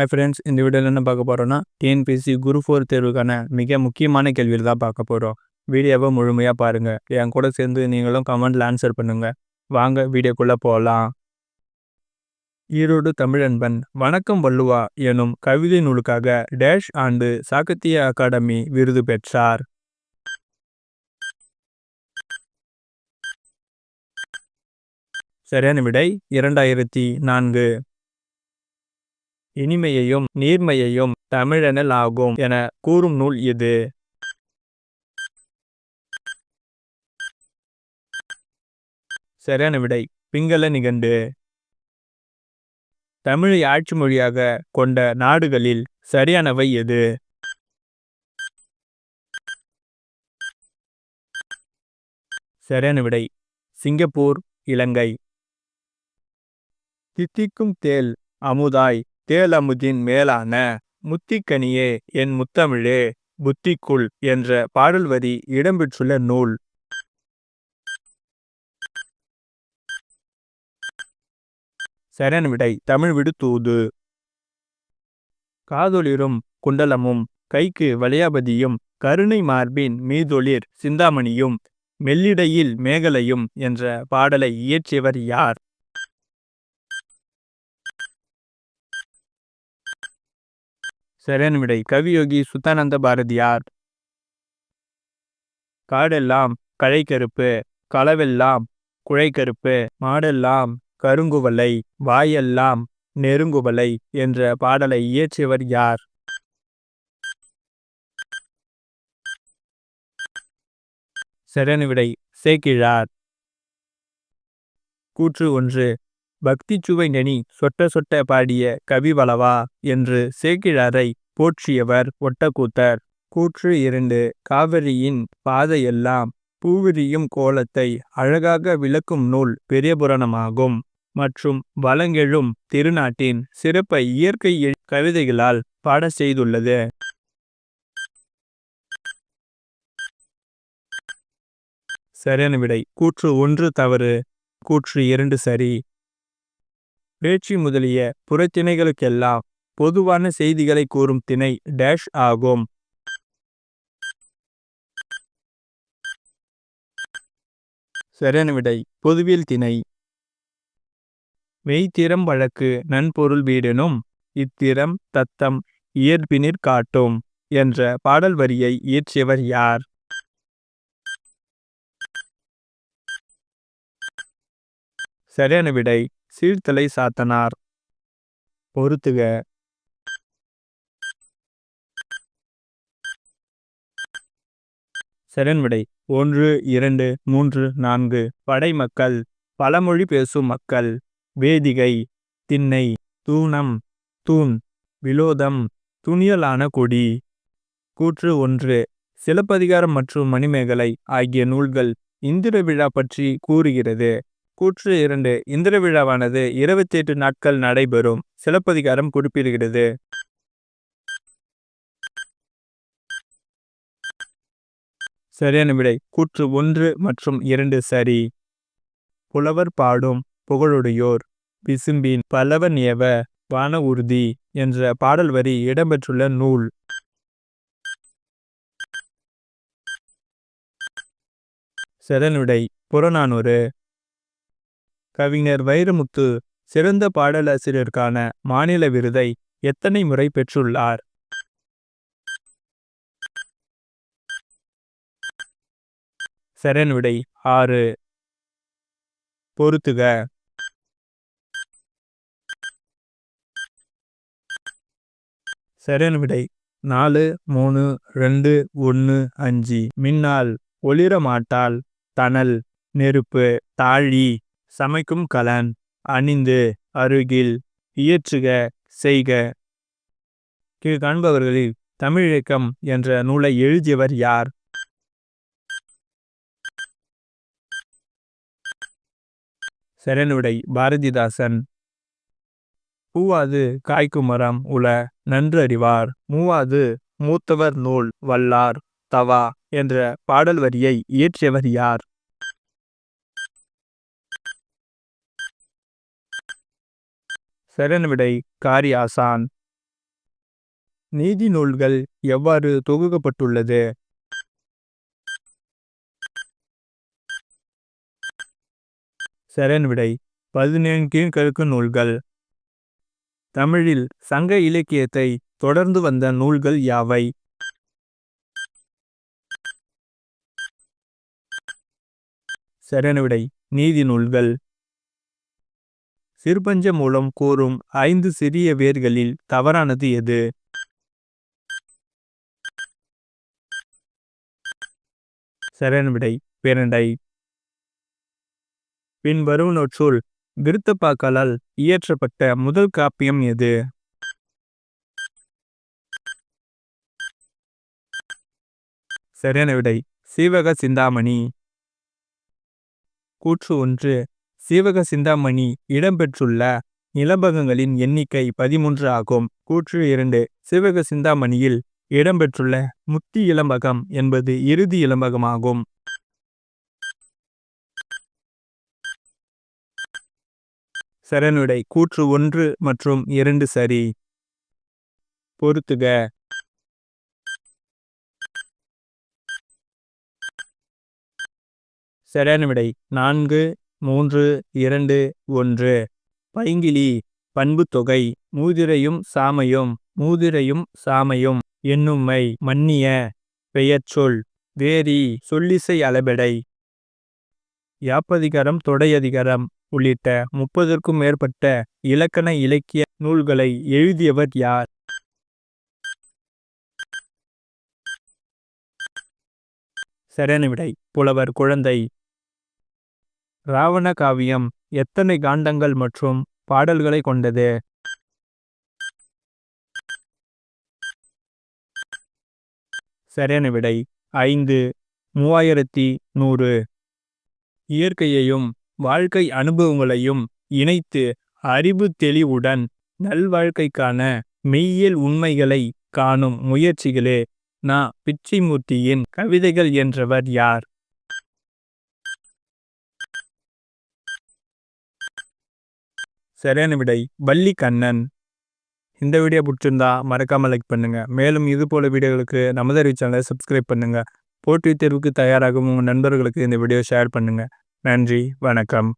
Hi friends இந்த வீடியோவில் என்ன பார்க்க போகிறோன்னா டிஎன்பிஎஸ்சி குரு ஃபோர் தேர்வுக்கான மிக முக்கியமான கேள்வியில் தான் பார்க்க போகிறோம் வீடியோவை முழுமையாக பாருங்கள் என் கூட சேர்ந்து நீங்களும் கமெண்ட்டில் ஆன்சர் பண்ணுங்கள் வாங்க வீடியோக்குள்ளே போகலாம் ஈரோடு தமிழன்பன் வணக்கம் வள்ளுவா எனும் கவிதை நூலுக்காக டேஷ் ஆண்டு சாகித்ய அகாடமி விருது பெற்றார். சரியான விடை இரண்டாயிரத்தி நான்கு. இனிமையையும் நீர்மையையும் தமிழெனல் ஆகும் என கூறும் நூல் இது. சரியான விடை பிங்கள நிகண்டு. தமிழை ஆட்சி மொழியாக கொண்ட நாடுகளில் சரியானவை எது? சரியான விடை சிங்கப்பூர் இலங்கை. தித்திக்கும் தேல் அமுதாய் தேலமுதின் மேலான முத்திக்கனியே என் முத்தமிழே புத்திக்குள் என்ற பாடல் வரி இடம்பெற்றுள்ள நூல். சரண் விடை தமிழ் விடு தூது காதொளிரும் குண்டலமும் கைக்கு வளையாபதியும் கருணை மார்பின் மீதொளிர் சிந்தாமணியும் மெல்லிடையில் மேகலையும் என்ற பாடலை இயற்றியவர் யார்? சரியான விடை. கவியோகி சுத்தானந்த பாரதியார். காடெல்லாம் கழைக்கருப்பு களவெல்லாம் குழைக்கருப்பு மாடெல்லாம் கருங்குவலை வாயெல்லாம் நெருங்குவலை என்ற பாடலை இயற்றியவர் யார்? சரியான விடை. சேக்கிழார். கூற்று ஒன்று. பக்தி சுவை நெனி சொட்ட சொட்ட பாடிய கவிவளவா என்று சேக்கிழாரை போற்றியவர் ஒட்டக்கூத்தர். கூற்று இரண்டு. காவிரியின் பாதையெல்லாம் பூவிரியும் கோலத்தை அழகாக விளக்கும் நூல் பெரியபுரணமாகும் மற்றும் வளங்கெழும் திருநாட்டின் சிறப்பை இயற்கை கவிதைகளால் பாட செய்துள்ளது. சரியான விடை. கூற்று ஒன்று தவறு. கூற்று இரண்டு சரி. பேச்சு முதலிய புறத்திணைகளுக்கெல்லாம் பொதுவான செய்திகளை கூறும் திணை டேஷ் ஆகும். சரியான விடை பொதுவியல் திணை. மெய்த்திறம் வழக்கு நன்பொருள் வீடெனும் இத்திறம் தத்தம் இயற்பினிற் காட்டும் என்ற பாடல் வரியை இயற்றியவர் யார்? சரியான விடை சீர்தலை சாத்தனார். பொறுத்துக. சரண் ஒன்று இரண்டு மூன்று நான்கு. படை மக்கள். பழமொழி பேசும் மக்கள். வேதிகை. திண்ணை. தூணம். தூண். விலோதம். துணியலான கொடி. கூற்று ஒன்று. சிலப்பதிகாரம் மற்றும் மணிமேகலை ஆகிய நூல்கள் இந்திர விழா பற்றி கூறுகிறது. கூற்று இரண்டு. இந்திர விழாவானது இருபத்தி எட்டு நாட்கள் நடைபெறும். சிலப்பதிகாரம் குறிப்பிடுகிறது. சரியான விடை. கூற்று ஒன்று மற்றும் இரண்டு சரி. புலவர் பாடும் புகழுடையோர். விசும்பின் பல்லவன் ஏவ. வான உறுதி என்ற பாடல் வரி இடம்பெற்றுள்ள நூல். செரனுடை புறநானூறு. கவிஞர் வைரமுத்து சிறந்த பாடலாசிரியருக்கான மாநில விருதை எத்தனை முறை பெற்றுள்ளார்? சரண்விடை ஆறு. பொருத்துக சரண்விடை நாலு மூணு ரெண்டு ஒன்று அஞ்சு. மின்னால் ஒளிர மாட்டால் தணல் நெருப்பு தாழி. சமைக்கும் கலன் அணிந்து அருகில் இயற்றுக செய்க. கீழ் காண்பவர்களில் தமிழக்கம் என்ற நூலை எழுதியவர் யார்? சரணுடை பாரதிதாசன். பூவாது காய்க்கும் மரம் உல நன்றறிவார். மூவாது மூத்தவர் நூல் வல்லார் தவா என்ற பாடல் வரியை இயற்றியவர் யார்? சரண் விடை காரி ஆசான் நீதி நூல்கள் எவ்வாறு தொகுக்கப்பட்டுள்ளது? சரண் விடை பதினேழு கீழ்கருக்கு நூல்கள். தமிழில் சங்க இலக்கியத்தை தொடர்ந்து வந்த நூல்கள் யாவை? சரணவிடை நீதி நூல்கள் சிறுபஞ்ச மூலம் கூறும் ஐந்து சிறிய வேர்களில் தவறானது எது? சரியான விடை பேரண்டை பின்வருவனொற்றுள் விருத்தப்பாக்களால் இயற்றப்பட்ட முதல் காப்பியம் எது? சரியான விடை சீவக சிந்தாமணி. கூற்று ஒன்று சீவக சிந்தாமணி இடம்பெற்றுள்ள நிலபகங்களின் எண்ணிக்கை பதிமூன்று ஆகும். கூற்று இரண்டு. சிவக சிந்தாமணியில் இடம்பெற்றுள்ள முத்தி இளம்பகம் என்பது இறுதி இளம்பகமாகும். சரணுடை. கூற்று ஒன்று மற்றும் இரண்டு சரி. பொருத்துக. சரியான நான்கு. மூன்று இரண்டு ஒன்று. பைங்கிலி பண்பு தொகை மூதிரையும் சாமையும் மூதிரையும் சாமையும் என்னும்மை மன்னிய பெயர்ச்சொல் வேரி சொல்லிசை அளபெடை. யாப்பதிகாரம் தொடையதிகாரம் உள்ளிட்ட முப்பதற்கும் மேற்பட்ட இலக்கண இலக்கிய நூல்களை எழுதியவர் யார்? சரணவிடை புலவர் குழந்தை ராவண காவியம் எத்தனை காண்டங்கள் மற்றும் பாடல்களை கொண்டது? சரியான விடை ஐந்து மூவாயிரத்தி நூறு. இயற்கையையும் வாழ்க்கை அனுபவங்களையும் இணைத்து அறிவு தெளிவுடன் நல்வாழ்க்கைக்கான மெய்யியல் உண்மைகளை காணும் முயற்சிகளே. நா. பிச்சைமூர்த்தியின் கவிதைகள் என்றவர் யார்? சரியான விடை வள்ளி கண்ணன் இந்த வீடியோ பிடிச்சிருந்தா மறக்காமல் லைக் பண்ணுங்கள் மேலும் இது போல வீடியோகளுக்கு நமது சேனலை சப்ஸ்கிரைப் பண்ணுங்கள் போட்டித் தேர்வுக்கு தயாராகும் உங்கள் நண்பர்களுக்கு இந்த வீடியோ ஷேர் பண்ணுங்கள் நன்றி வணக்கம்.